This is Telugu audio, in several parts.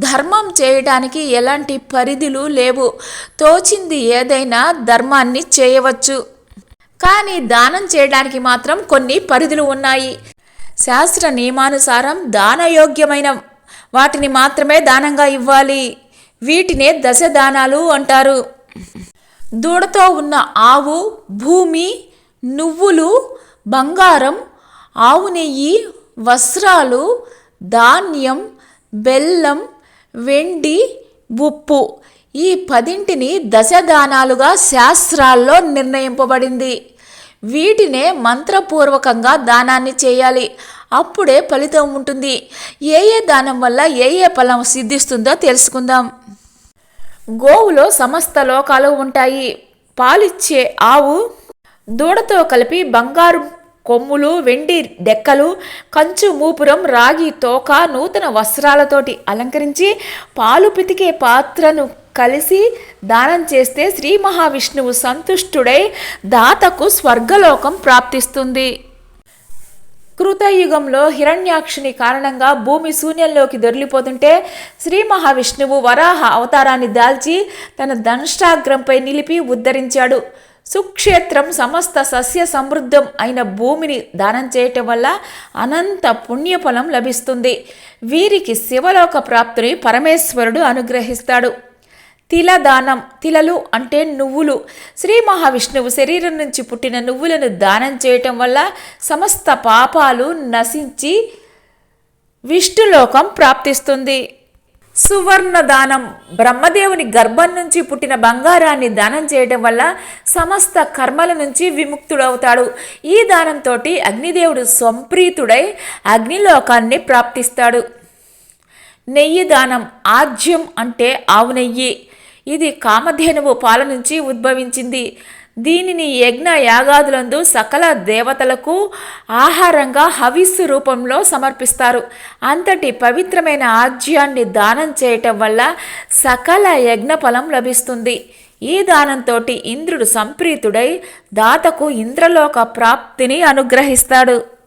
ధర్మం చేయడానికి ఎలాంటి పరిధులు లేవు. తోచింది ఏదైనా ధర్మాన్ని చేయవచ్చు. కానీ దానం చేయడానికి మాత్రం కొన్ని పరిధులు ఉన్నాయి. శాస్త్ర నియమానుసారం దానయోగ్యమైన వాటిని మాత్రమే దానంగా ఇవ్వాలి. వీటినే దశ దానాలు అంటారు. దూడతో ఉన్న ఆవు భూమి నువ్వులు బంగారం ఆవు నెయ్యి వస్త్రాలు ధాన్యం బెల్లం వెండి ఉప్పు ఈ పదింటిని దశదానాలుగా శాస్త్రాల్లో నిర్ణయింపబడింది. వీటినే మంత్రపూర్వకంగా దానాన్ని చేయాలి. అప్పుడే ఫలితం ఉంటుంది. ఏ ఏ దానం వల్ల ఏ ఏ ఫలం సిద్ధిస్తుందో తెలుసుకుందాం. గోవులో సమస్త లోకాలు ఉంటాయి. పాలిచ్చే ఆవు దూడతో కలిపి బంగారు కొమ్ములు వెండి డెక్కలు కంచు మూపురం రాగి తోక నూతన వస్త్రాలతోటి అలంకరించి పాలు పితికే పాత్రను కలిసి దానం చేస్తే శ్రీ మహావిష్ణువు సంతుష్టుడై దాతకు స్వర్గలోకం ప్రాప్తిస్తుంది. కృతయుగంలో హిరణ్యాక్షుని కారణంగా భూమి శూన్యంలోకి దొరిలిపోతుంటే శ్రీ మహావిష్ణువు వరాహ అవతారాన్ని దాల్చి తన ధనుష్టాగ్రంపై నిలిపి ఉద్ధరించాడు. సుక్షేత్రం సమస్త సస్య సమృద్ధం అయిన భూమిని దానం చేయటం వల్ల అనంత పుణ్యఫలం లభిస్తుంది. వీరికి శివలోక ప్రాప్తిని పరమేశ్వరుడు అనుగ్రహిస్తాడు. తిలదానం తిలలు అంటే నువ్వులు. శ్రీ మహావిష్ణువు శరీరం నుంచి పుట్టిన నువ్వులను దానం చేయటం వల్ల సమస్త పాపాలు నశించి విష్ణులోకం ప్రాప్తిస్తుంది. సువర్ణ దానం బ్రహ్మదేవుని గర్భం నుంచి పుట్టిన బంగారాన్ని దానం చేయడం వల్ల సమస్త కర్మల నుంచి విముక్తుడవుతాడు. ఈ దానంతో అగ్నిదేవుడు సంప్రీతుడై అగ్నిలోకాన్ని ప్రాప్తిస్తాడు. నెయ్యి దానం ఆజ్యం అంటే ఆవు నెయ్యి. ఇది కామధేనువు పాల నుంచి ఉద్భవించింది. దీనిని యజ్ఞ యాగాదులందు సకల దేవతలకు ఆహారంగా హవిస్సు రూపంలో సమర్పిస్తారు. అంతటి పవిత్రమైన ఆజ్యాన్ని దానం చేయటం వల్ల సకల యజ్ఞ ఫలం లభిస్తుంది. ఈ దానంతో ఇంద్రుడు సంప్రీతుడై దాతకు ఇంద్రలోక ప్రాప్తిని అనుగ్రహిస్తాడు.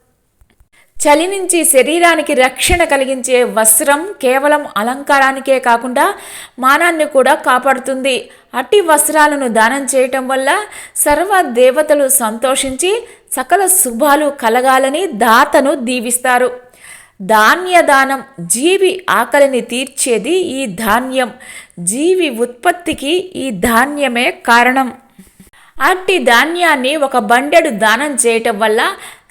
చలి నుంచి శరీరానికి రక్షణ కలిగించే వస్త్రం కేవలం అలంకారానికే కాకుండా మానాన్ని కూడా కాపాడుతుంది. అట్టి వస్త్రాలను దానం చేయటం వల్ల సర్వ దేవతలు సంతోషించి సకల శుభాలు కలగాలని దాతను దీవిస్తారు. ధాన్యదానం జీవి ఆకలిని తీర్చేది ఈ ధాన్యం. జీవి ఉత్పత్తికి ఈ ధాన్యమే కారణం. అట్టి ధాన్యాన్ని ఒక బండెడు దానం చేయటం వల్ల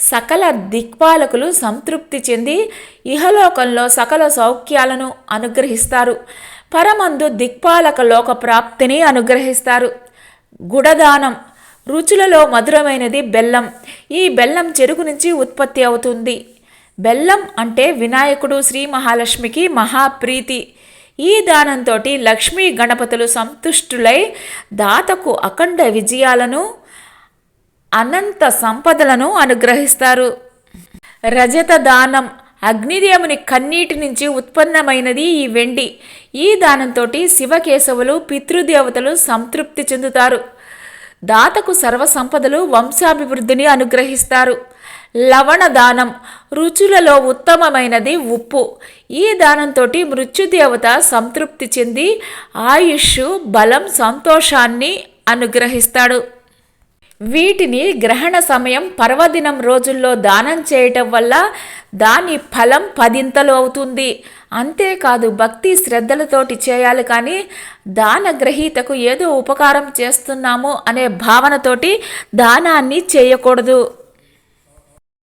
సకల దిక్పాలకులు సంతృప్తి చెంది ఇహలోకంలో సకల సౌఖ్యాలను అనుగ్రహిస్తారు. పరమందు దిక్పాలక లోక ప్రాప్తిని అనుగ్రహిస్తారు. గుడదానం రుచులలో మధురమైనది బెల్లం. ఈ బెల్లం చెరుకు నుంచి ఉత్పత్తి అవుతుంది. బెల్లం అంటే వినాయకుడు శ్రీ మహాలక్ష్మికి మహాప్రీతి. ఈ దానంతో లక్ష్మీ గణపతులు సంతుష్టులై దాతకు అఖండ విజయాలను అనంత సంపదలను అనుగ్రహిస్తారు. రజత దానం అగ్నిదేవుని కన్నీటి నుంచి ఉత్పన్నమైనది ఈ వెండి. ఈ దానంతో శివకేశవులు పితృదేవతలు సంతృప్తి చెందుతారు. దాతకు సర్వసంపదలు వంశాభివృద్ధిని అనుగ్రహిస్తారు. లవణ దానం రుచులలో ఉత్తమమైనది ఉప్పు. ఈ దానంతో మృత్యుదేవత సంతృప్తి చెంది ఆయుష్ బలం సంతోషాన్ని అనుగ్రహిస్తాడు. వీటిని గ్రహణ సమయం పర్వదినం రోజుల్లో దానం చేయటం వల్ల దాని ఫలం పదింతలు అవుతుంది. అంతేకాదు భక్తి శ్రద్ధలతోటి చేయాలి కానీ దాన గ్రహీతకు ఏదో ఉపకారం చేస్తున్నాము అనే భావనతోటి దానాన్ని చేయకూడదు.